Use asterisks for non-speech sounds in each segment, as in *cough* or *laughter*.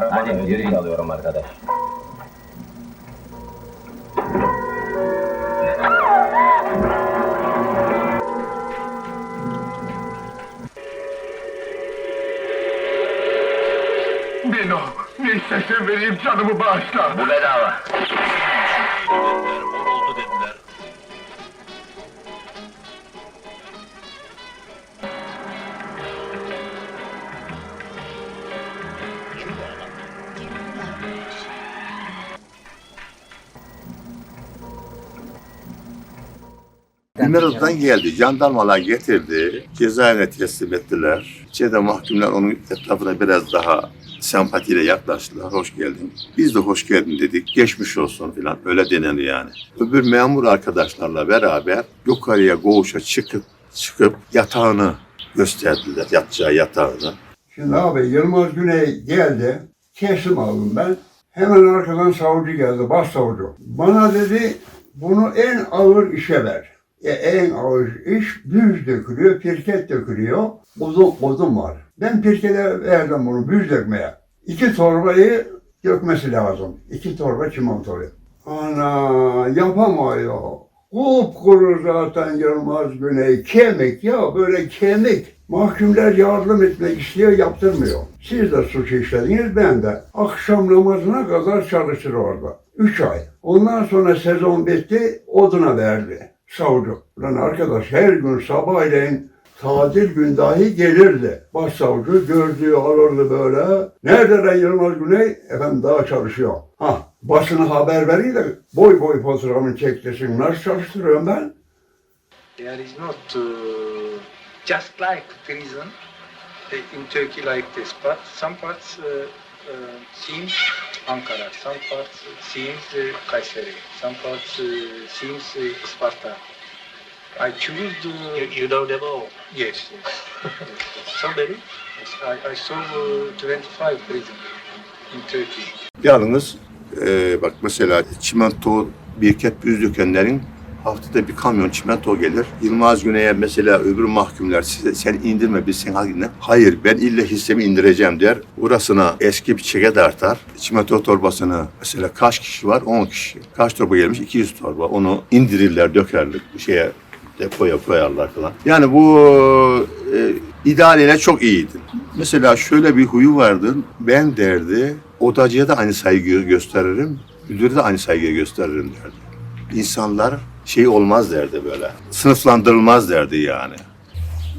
getirin. Hadi alıyorum arkadaş. Beno, ne istersen vereyim canımı bağışla. Bu bedava. Ümraniye'den geldi, jandarmalar getirdi, cezaevine teslim ettiler. İçeride mahkumlar onun etrafına biraz daha sempatiyle yaklaştılar. Hoş geldin. Biz de hoş geldin dedik. Geçmiş olsun filan. Öyle denir yani. Öbür memur arkadaşlarla beraber yukarıya koğuşa çıkıp çıkıp yatağını gösterdiler. Yatacağı yatağını. Şimdi abi Yılmaz Güney geldi. Kesim aldım ben. Hemen arkadan savcı geldi, başsavcı. Bana dedi bunu en ağır işe ver. E, en ağır iş büz dökülüyor, pirket dökülüyor. Odun, odun var. Ben pirkete verdim bunu büz dökmeye. İki torbayı dökmesi lazım. İki torba çimentoyu. Ana yapamıyor. Kupkuru zaten Yılmaz Güney. Kemik ya böyle kemik. Mahkumlar yardım etmek istiyor yaptırmıyor. Siz de suç işlediniz ben de. Akşam namazına kadar çalışır orada. Üç ay. Ondan sonra sezon bitti oduna verdi. Savcı. Lan arkadaş her gün sabahleyin tatil gün dahi gelirdi. Başsavcı gördüğü alırdı böyle. Nerede lan Yılmaz Güney? Efendim daha çalışıyor. Ha basına haber vereyim de boy boy fotoğrafını çektirsin. Nasıl çalıştırıyorum ben? There is not uh, just like prison uh, in Turkey like this, but some parts uh, seems Ankara, some parts seems uh, Kayseri, some parts uh, seems uh, Sparta. I choose the You, you know them all. yes, yes. yes, yes. Somebody? Yes, I, I saw uh, 25 prison in Turkey. Yalnız e, bak mesela çimento birket büz dökenlerin haftada bir kamyon çimento gelir. Yılmaz Güney'e mesela öbür mahkumlar size, sen indirme biz sen haline. Hayır ben ille hissemi indireceğim der. Burasına eski bir çeke dartar. Çimento torbasını mesela kaç kişi var? 10 kişi. Kaç torba gelmiş? 200 torba. Onu indirirler dökerler bir şeye depoya koyarlar falan. Yani bu e, idealiyle çok iyiydi. Mesela şöyle bir huyu vardı. Ben derdi odacıya da aynı saygıyı gösteririm. Müdüre de aynı saygıyı gösteririm derdi. İnsanlar şey olmaz derdi böyle. Sınıflandırılmaz derdi yani.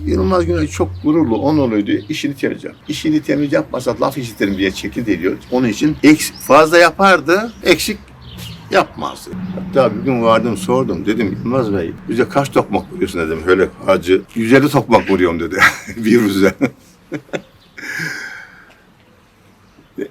Yılmaz Güney çok gururlu, onurluydu. İşini temiz yap. İşini temiz yapmasa laf işitirim diye çekil ediyor. Onun için eks, fazla yapardı, eksik yapmazdı. Hatta bir gün vardım sordum. Dedim Yılmaz Bey bize kaç tokmak vuruyorsun dedim. Öyle hacı 150 tokmak vuruyorum dedi. *laughs* bir yüze.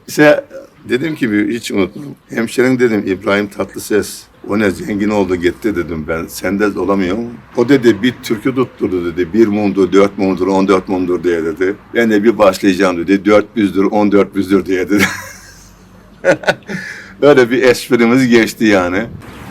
İşte dedim ki hiç unutmam. Hemşerin dedim İbrahim Tatlıses. O ne zengin oldu gitti dedim ben. Sende olamıyor mu? O dedi bir türkü tutturdu dedi. Bir mundur, dört mundur, on dört mundur diye dedi. Ben de bir başlayacağım dedi. Dört büzdür, on dört büzdür diye dedi. *laughs* Öyle bir esprimiz geçti yani.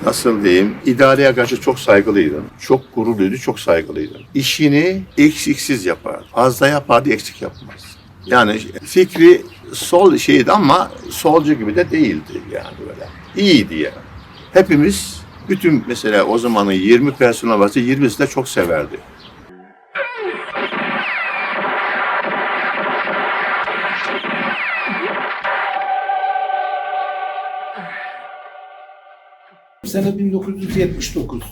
Nasıl diyeyim? İdareye karşı çok saygılıydım. Çok gururluydu, çok saygılıydım. İşini eksiksiz yapardı. Az da yapardı, eksik yapmaz. Yani fikri sol şeydi ama solcu gibi de değildi yani böyle. İyiydi yani. Hepimiz bütün mesela o zamanın 20 personel varsa 20'si de çok severdi. Sene 1979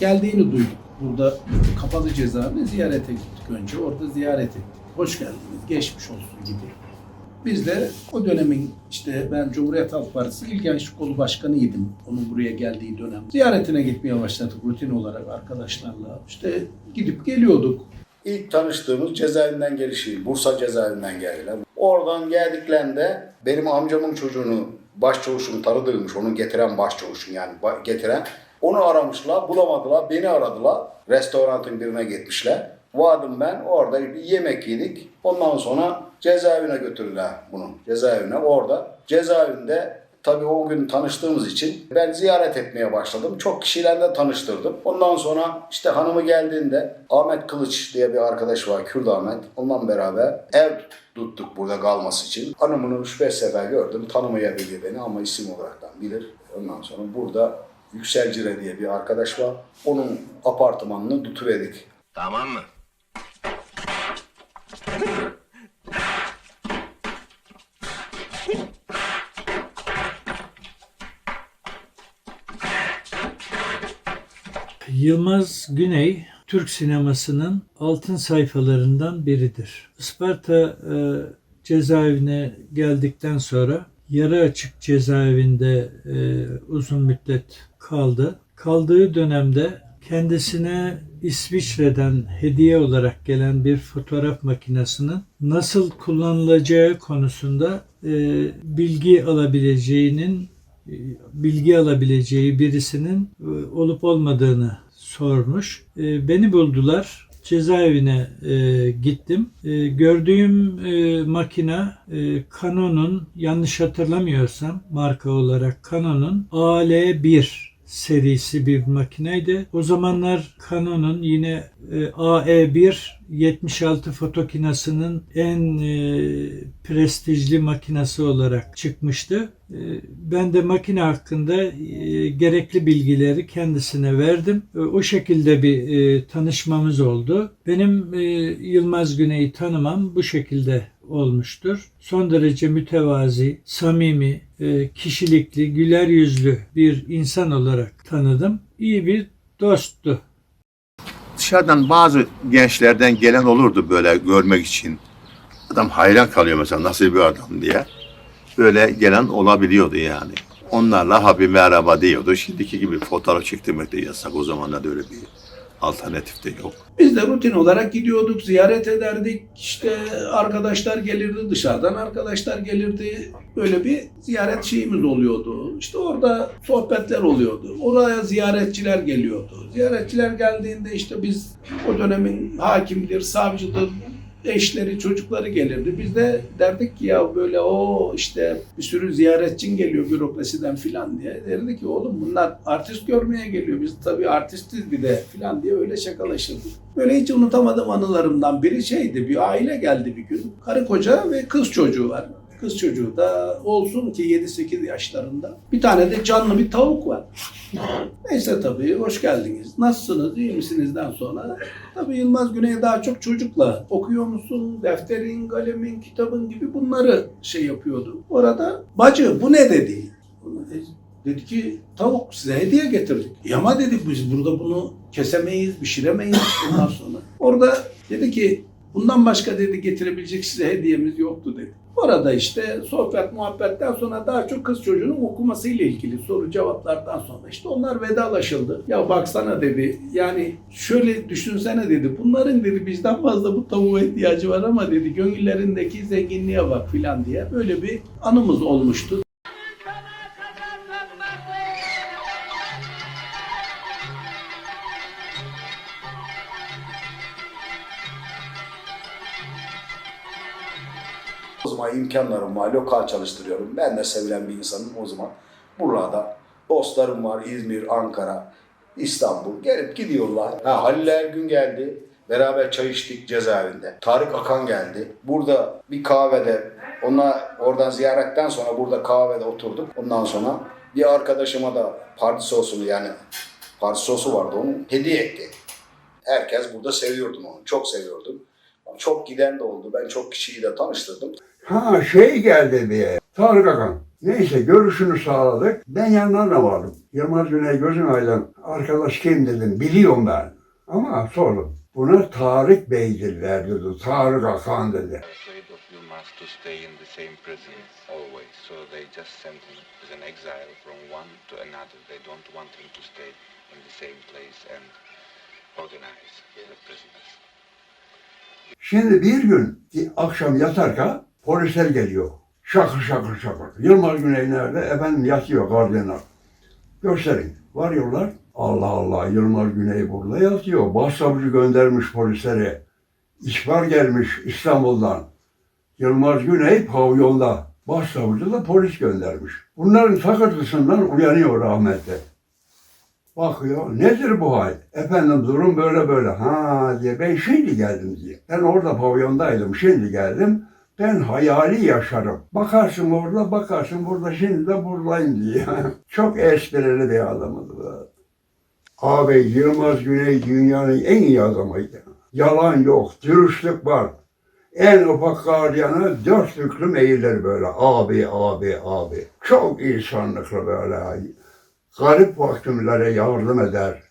geldiğini duyduk. Burada kapalı cezaevine ziyarete gittik önce. Orada ziyaret ettik. Hoş geldiniz, geçmiş olsun gibi. Biz de o dönemin işte ben Cumhuriyet Halk Partisi İl Gençlik Kolu Başkanıydım. Onun buraya geldiği dönem. Ziyaretine gitmeye başladık rutin olarak arkadaşlarla. İşte gidip geliyorduk. İlk tanıştığımız cezaevinden gelişi, Bursa cezaevinden geldiler. Oradan geldiklerinde benim amcamın çocuğunu başçavuşum tanıdığımmış, onu getiren başçavuşum yani getiren. Onu aramışlar, bulamadılar, beni aradılar. Restorantın birine gitmişler. Vardım ben, orada bir yemek yedik. Ondan sonra cezaevine götürdüler bunu. Cezaevine orada. Cezaevinde Tabii o gün tanıştığımız için ben ziyaret etmeye başladım. Çok kişilerle tanıştırdım. Ondan sonra işte hanımı geldiğinde Ahmet Kılıç diye bir arkadaş var, Kürt Ahmet. Onunla beraber ev tuttuk burada kalması için. Hanımını 3-5 sefer gördüm. Tanımayabilir beni ama isim olaraktan bilir. Ondan sonra burada Yükselcire diye bir arkadaş var. Onun apartmanını tutuverdik. Tamam mı? Yılmaz Güney, Türk sinemasının altın sayfalarından biridir. Isparta e, cezaevine geldikten sonra yarı açık cezaevinde e, uzun müddet kaldı. Kaldığı dönemde kendisine İsviçre'den hediye olarak gelen bir fotoğraf makinesinin nasıl kullanılacağı konusunda e, bilgi alabileceğinin e, bilgi alabileceği birisinin e, olup olmadığını sormuş. E, Beni buldular. Cezaevine e, gittim. E, gördüğüm e, makina e, Canon'un yanlış hatırlamıyorsam marka olarak Canon'un AL1 serisi bir makineydi. O zamanlar Canon'un yine e, AE1 76 fotokinasının en e, prestijli makinesi olarak çıkmıştı. E, ben de makine hakkında gerekli bilgileri kendisine verdim. O şekilde bir tanışmamız oldu. Benim Yılmaz Güney'i tanımam bu şekilde olmuştur. Son derece mütevazi, samimi, kişilikli, güler yüzlü bir insan olarak tanıdım. İyi bir dosttu. Dışarıdan bazı gençlerden gelen olurdu böyle görmek için. Adam hayran kalıyor mesela nasıl bir adam diye. Böyle gelen olabiliyordu yani. Onlarla ha bir merhaba diyordu. Şimdiki gibi fotoğraf çektirmek de yasak. O zamanlarda öyle bir alternatif de yok. Biz de rutin olarak gidiyorduk, ziyaret ederdik. İşte arkadaşlar gelirdi dışarıdan, arkadaşlar gelirdi. Böyle bir ziyaret şeyimiz oluyordu. İşte orada sohbetler oluyordu. Oraya ziyaretçiler geliyordu. Ziyaretçiler geldiğinde işte biz o dönemin hakimidir, savcıdır, eşleri, çocukları gelirdi. Biz de derdik ki ya böyle o işte bir sürü ziyaretçin geliyor bürokrasiden filan diye. Derdi ki oğlum bunlar artist görmeye geliyor. Biz tabii artistiz bir de filan diye öyle şakalaşırdık. Böyle hiç unutamadığım anılarımdan biri şeydi. Bir aile geldi bir gün. Karı koca ve kız çocuğu var. Kız çocuğu da olsun ki 7-8 yaşlarında. Bir tane de canlı bir tavuk var. Neyse tabii hoş geldiniz. Nasılsınız, iyi misinizden sonra tabii Yılmaz Güney daha çok çocukla okuyor musun, defterin, kalemin, kitabın gibi bunları şey yapıyordu. Orada bacı bu ne dedi. E, Dedi ki tavuk size hediye getirdik. E ama dedik biz burada bunu kesemeyiz, pişiremeyiz bundan sonra. Orada dedi ki bundan başka dedi getirebilecek size hediyemiz yoktu dedi. Orada işte sohbet muhabbetten sonra daha çok kız çocuğunun okumasıyla ilgili soru cevaplardan sonra işte onlar vedalaşıldı. Ya baksana dedi yani şöyle düşünsene dedi bunların dedi bizden fazla bu tavuğa ihtiyacı var ama dedi gönüllerindeki zenginliğe bak filan diye böyle bir anımız olmuştu. Zaman imkanlarım var, lokal çalıştırıyorum. Ben de sevilen bir insanım o zaman. Burada dostlarım var İzmir, Ankara, İstanbul. Gelip gidiyorlar. Ha, Halil Ergün geldi. Beraber çay içtik cezaevinde. Tarık Akan geldi. Burada bir kahvede, ona oradan ziyaretten sonra burada kahvede oturduk. Ondan sonra bir arkadaşıma da parti sosunu yani parti sosu vardı onun hediye etti. Herkes burada seviyordum onu. Çok seviyordum. Çok giden de oldu. Ben çok kişiyi de tanıştırdım. Ha şey geldi diye. Tarık Akan. Neyse görüşünü sağladık. Ben yanlarına vardım. Yılmaz Güney gözüm aydın. Arkadaş kim dedim. Biliyorum ben. Ama sordum. Buna Tarık Bey'dirler dedi. Tarık Akan dedi. Şimdi bir gün akşam yatarken polisler geliyor. Şakır şakır şakır. Yılmaz Güney nerede? Efendim yatıyor gardiyanlar. Gösterin. Varıyorlar. Allah Allah Yılmaz Güney burada yatıyor. Başsavcı göndermiş polisleri. İhbar gelmiş İstanbul'dan. Yılmaz Güney pavyonda. Başsavcı da polis göndermiş. Bunların takırtısından uyanıyor rahmetli. Bakıyor, nedir bu hal? Efendim durum böyle böyle. Ha diye, ben şimdi geldim diye. Ben orada pavyondaydım, şimdi geldim. Ben hayali yaşarım. Bakarsın orada, bakarsın burada, şimdi de buradayım diye. *laughs* Çok esprili bir adamdı. Abi Yılmaz Güney dünyanın en iyi adamıydı. Yalan yok, dürüstlük var. En ufak gardiyanı dört büklüm eğilir böyle. Abi, abi, abi. Çok insanlıklı böyle garip vaktimlere yardım eder.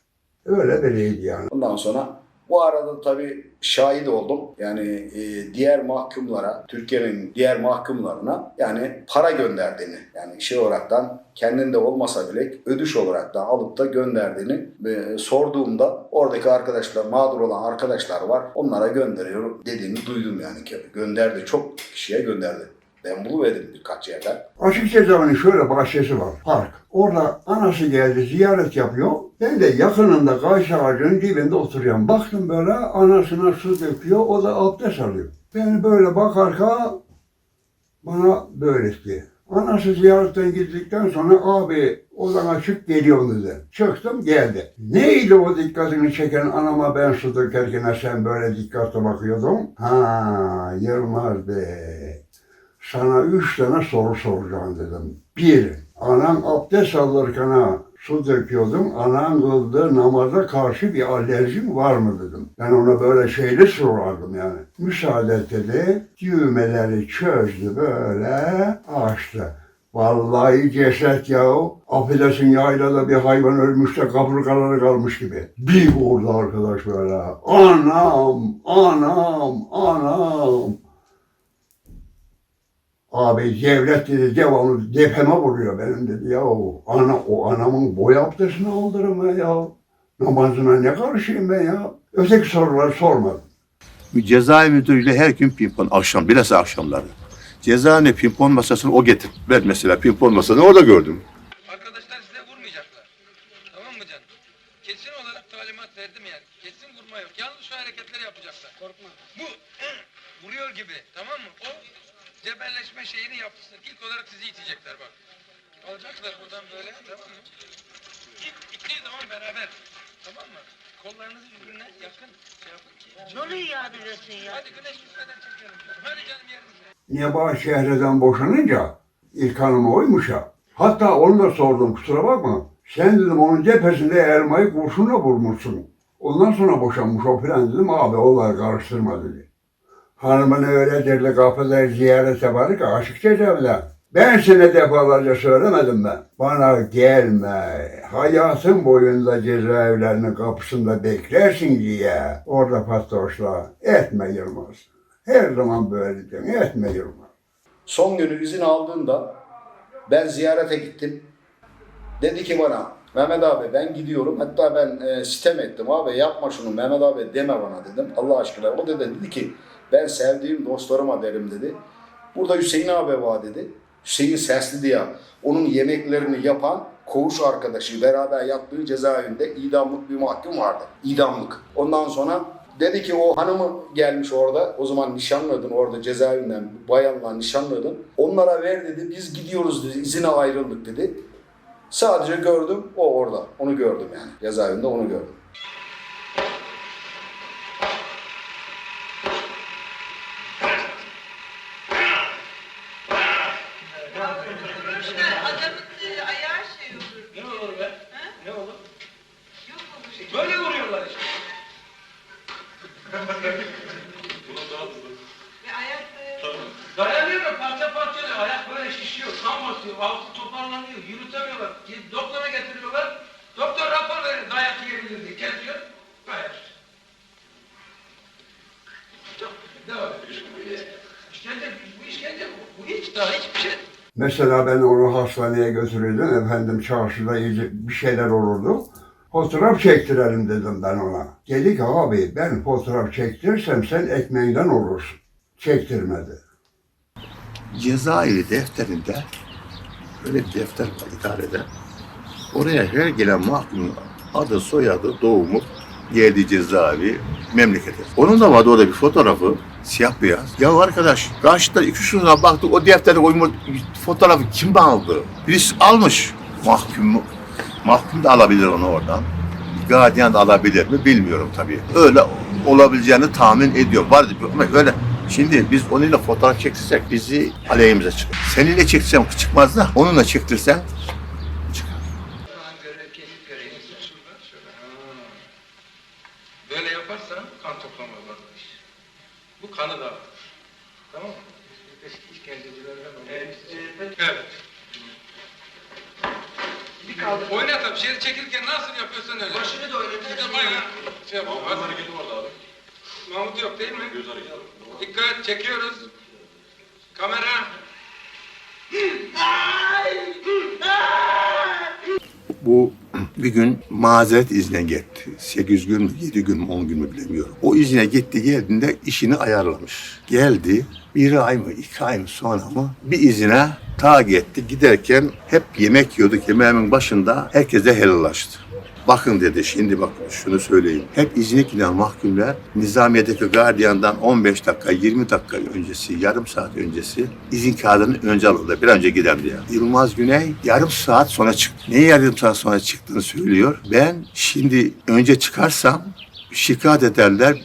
Öyle biriydi yani. Ondan sonra bu arada tabii şahit oldum. Yani e, diğer mahkumlara, Türkiye'nin diğer mahkumlarına yani para gönderdiğini yani şey olaraktan kendinde olmasa bile ödüş olarak da alıp da gönderdiğini e, sorduğumda oradaki arkadaşlar, mağdur olan arkadaşlar var. Onlara gönderiyor dediğini duydum yani. Gönderdi. Çok kişiye gönderdi. Ben buluverdim birkaç yerden. Açık cezaevinin şöyle bahçesi var, park. Orada anası geldi, ziyaret yapıyor. Ben de yakınında kayısı ağacının dibinde oturuyorum. Baktım böyle anasına su döküyor, o da abdest alıyor. Ben böyle bakarken bana böyle ki. Anası ziyaretten gittikten sonra abi odana çık geliyorum dedi. Çıktım geldi. Neydi o dikkatini çeken anama ben su dökerken sen böyle dikkatli bakıyordun? Ha Yılmaz Bey. Sana üç tane soru soracağım dedim. Bir, anan abdest alırken ha, su döküyordun. Anan kıldığı namaza karşı bir alerjin var mı dedim. Ben ona böyle şeyli sorardım yani. Müsaade et dedi. Düğmeleri çözdü böyle açtı. Vallahi ceset ya. Affedersin yaylada bir hayvan ölmüş de kaburgaları kalmış gibi. Bir vurdu arkadaş böyle. Anam, anam, anam. Abi devlet dedi devamlı depeme vuruyor benim dedi ya ana o anamın boy abdestini aldırım ben ya. Namazına ne karşıyım ben ya. Öteki soruları sormadım. Cezaevi müdürüyle her gün pimpon akşam, bilhassa akşamları. Cezaevine pimpon masasını o getir. Ben mesela pimpon masasını orada gördüm. Arkadaşlar size vurmayacaklar. Tamam mı canım? Kesin olarak talimat verdim yani. Kesin vurma yok. Yalnız şu hareketleri yapacaklar. Korkma. Bu *clears throat* vuruyor gibi. Tamam mı? O cebelleşme şeyini yapsın. İlk olarak sizi itecekler bak. Alacaklar buradan böyle. Tamam mı? İlk ittiği zaman beraber. Tamam mı? Kollarınızı birbirine yakın şey yapın ki. Ne oluyor ya diyorsun ya? Hadi güneş gitmeden çekiyorum. Hadi canım yerinize. Nebahat Şehre'den boşanınca ilk hanımı oymuş ya. Hatta onu da sordum kusura bakma. Sen dedim onun cephesinde elmayı kurşunla vurmuşsun. Ondan sonra boşanmış o filan dedim abi olay karıştırma dedi. Hanımını öyle derli kapıda ziyarete varır ki aşık cezaevine. Ben sana defalarca söylemedim ben. Bana gelme. Hayatın boyunca cezaevlerinin kapısında beklersin diye. Orada pastoşla etme Yılmaz. Her zaman böyle diyorum. Etme Yılmaz. Son günü izin aldığında ben ziyarete gittim. Dedi ki bana Mehmet abi ben gidiyorum. Hatta ben e, sitem ettim abi yapma şunu Mehmet abi deme bana dedim. Allah aşkına. O da dedi ki ben sevdiğim dostlarıma derim dedi. Burada Hüseyin abi var dedi. Hüseyin Sesli diye onun yemeklerini yapan koğuş arkadaşı beraber yattığı cezaevinde idamlık bir mahkum vardı. İdamlık. Ondan sonra dedi ki o hanımı gelmiş orada. O zaman nişanlıydın orada cezaevinden bayanla nişanlıydın. Onlara ver dedi biz gidiyoruz dedi. izine ayrıldık dedi. Sadece gördüm o orada. Onu gördüm yani. Cezaevinde onu gördüm. Adamın e, ayağı şey olur. Ne olur be? Ne olur? Yok olur. Böyle vuruyorlar işte. Ve ayak e, Dayanıyor da parça parça oluyor. Ayak böyle şişiyor, kan basıyor, altı toparlanıyor, yürütemiyorlar. Ge- Doktora getiriyorlar. Doktor rapor veriyor, dayak yiyebilir diye. Kesiyor, dayak. Bu Hiç daha hiçbir şey. Mesela ben onu hastaneye götürürdüm. Efendim çarşıda bir şeyler olurdu. Fotoğraf çektirelim dedim ben ona. Dedi ki abi ben fotoğraf çektirirsem sen ekmeğinden olursun. Çektirmedi. Cezaevi defterinde böyle bir defter var idarede. Oraya her gelen mahkumun adı, soyadı, doğumu, geldiği cezaevi, memleketi. Onun da vardı orada bir fotoğrafı, siyah beyaz. Ya arkadaş, karşıda iki şuna baktık, o defterde koymuş fotoğrafı kim aldı? Birisi almış. Mahkum, mahkum da alabilir onu oradan. Gardiyan da alabilir mi bilmiyorum tabii. Öyle olabileceğini tahmin ediyor. Var ama öyle Şimdi biz onunla fotoğraf çektirsek bizi aleyhimize çıkar. Seninle çeksem çıkmaz da onunla çektirsen çıkar. Falan görev, kesip görevi. Şuradan şöyle. Ha. Böyle yaparsan kan toplama varmış. Bu kanı dağıtır. Tamam mı? Eski işkencecilerden Evet. evet. Bir kaldı. Oyna tabii. Şey çekilirken nasıl yapıyorsan öyle. Başını da öyle. Bir de bayağı şey yapalım. Hadi. hareketi orada abi. Mahmut yok değil mi? Göz hareketi. Dikkat çekiyoruz. Bu bir gün mazeret izne gitti. 8 gün mü, 7 gün mü, 10 gün mü bilemiyorum. O izne gitti geldiğinde işini ayarlamış. Geldi bir ay mı, iki ay mı sonra mı bir izine ta gitti. Giderken hep yemek yiyorduk. Yemeğimin başında herkese helallaştı. Bakın dedi şimdi bak şunu söyleyeyim. Hep giden mahkumlar nizamiyedeki gardiyandan 15 dakika 20 dakika öncesi yarım saat öncesi izin kağıdını önce alırdı. Bir önce giden diye. Yılmaz Güney yarım saat sonra çıktı. Niye yarım saat sonra çıktığını söylüyor. Ben şimdi önce çıkarsam şikayet ederler.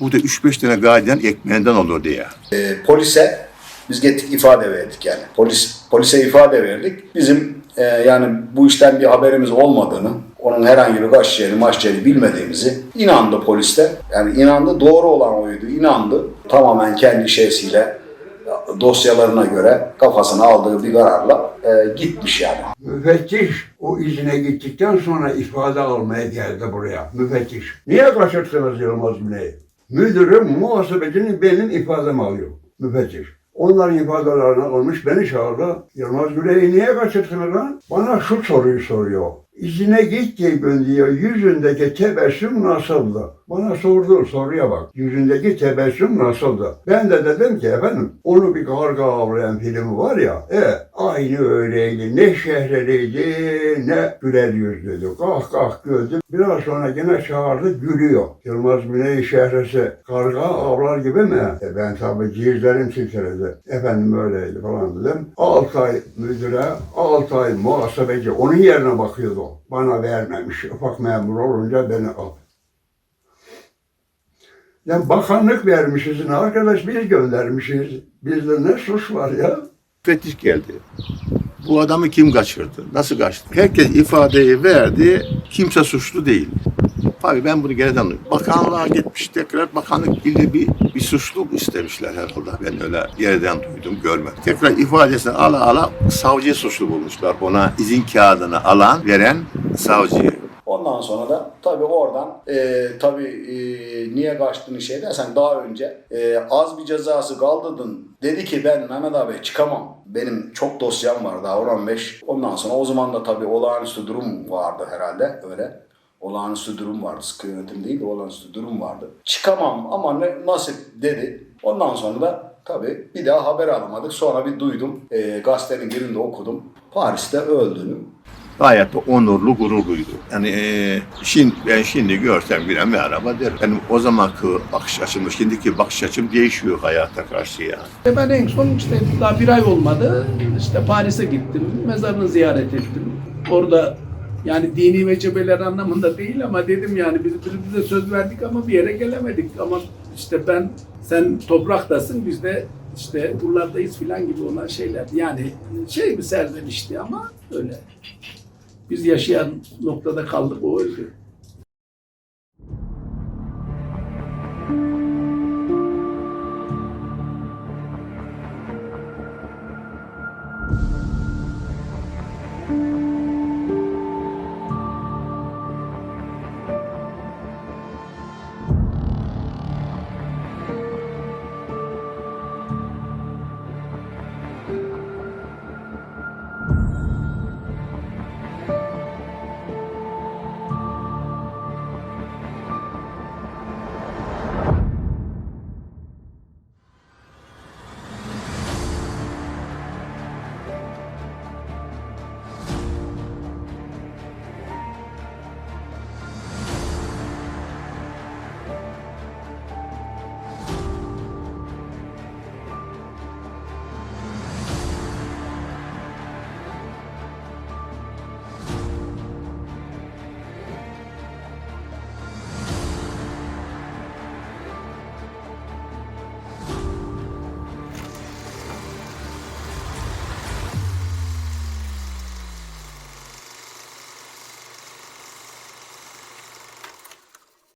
Bu da 3-5 tane gardiyan ekmeğinden olur diye. E, polise biz gittik ifade verdik yani. Polis polise ifade verdik. Bizim e, yani bu işten bir haberimiz olmadığını, onun herhangi bir gazetecileri, maççıları bilmediğimizi inandı poliste. Yani inandı, doğru olan oydu, inandı. Tamamen kendi şeysiyle dosyalarına göre kafasına aldığı bir kararla e, gitmiş yani. Müfettiş o izine gittikten sonra ifade almaya geldi buraya. Müfettiş. Niye kaçırttınız Yılmaz Güney'i? Müdürüm muhasebecinin benim ifademi alıyor. Müfettiş. Onların ifadelerini almış beni çağırdı. Yılmaz Güney'i niye kaçırttınız lan? Bana şu soruyu soruyor. İzine gittiği gün diyor yüzündeki tebessüm nasıldı? Bana sorduğu soruya bak. Yüzündeki tebessüm nasıldı? Ben de dedim ki efendim onu bir karga avlayan filmi var ya. E aynı öyleydi. Ne şehreliydi ne güler yüzlüydü. Kah kah güldü. Biraz sonra yine çağırdı gülüyor. Yılmaz Güney şehresi karga avlar gibi mi? E ben tabii ciğerlerim titredi. Efendim öyleydi falan dedim. 6 ay müdüre, 6 ay muhasebeci onun yerine bakıyordu. Bana vermemiş. Ufak memur olunca beni al. Ya bakanlık vermişiz. Ne arkadaş biz göndermişiz. Bizde ne suç var ya? Müfettiş geldi. Bu adamı kim kaçırdı? Nasıl kaçtı? Herkes ifadeyi verdi. Kimse suçlu değil. Tabii ben bunu geriden duydum. Bakanlığa gitmiş tekrar bakanlık ilde bir, bir suçlu istemişler herhalde. Ben öyle geriden duydum, görmedim. Tekrar ifadesini ala ala savcıyı suçlu bulmuşlar. Ona izin kağıdını alan, veren savcıyı. Ondan sonra da tabii oradan e, tabii e, niye kaçtığını şey dersen daha önce e, az bir cezası kaldırdın. Dedi ki ben Mehmet abi çıkamam. Benim çok dosyam var daha 15. Ondan sonra o zaman da tabii olağanüstü durum vardı herhalde öyle. Olağanüstü durum vardı. Sıkı yönetim değil de olağanüstü durum vardı. Çıkamam ama ne, nasip dedi. Ondan sonra da tabii bir daha haber alamadık. Sonra bir duydum. E, gazetenin birinde okudum. Paris'te öldüğünü. Gayet de onurlu, gururluydu. Yani eee şimdi, ben şimdi görsem bir merhaba derim. Benim o zamanki bakış açım, şimdiki bakış açım değişiyor hayata karşı ya. E Ben en son işte daha bir ay olmadı. İşte Paris'e gittim. Mezarını ziyaret ettim. Orada yani dini vecibeler anlamında değil ama dedim yani biz birbirimize söz verdik ama bir yere gelemedik. Ama işte ben sen topraktasın biz de işte buralardayız filan gibi olan şeyler. Yani şey bir serzenişti ama öyle. Biz yaşayan noktada kaldık o öldü.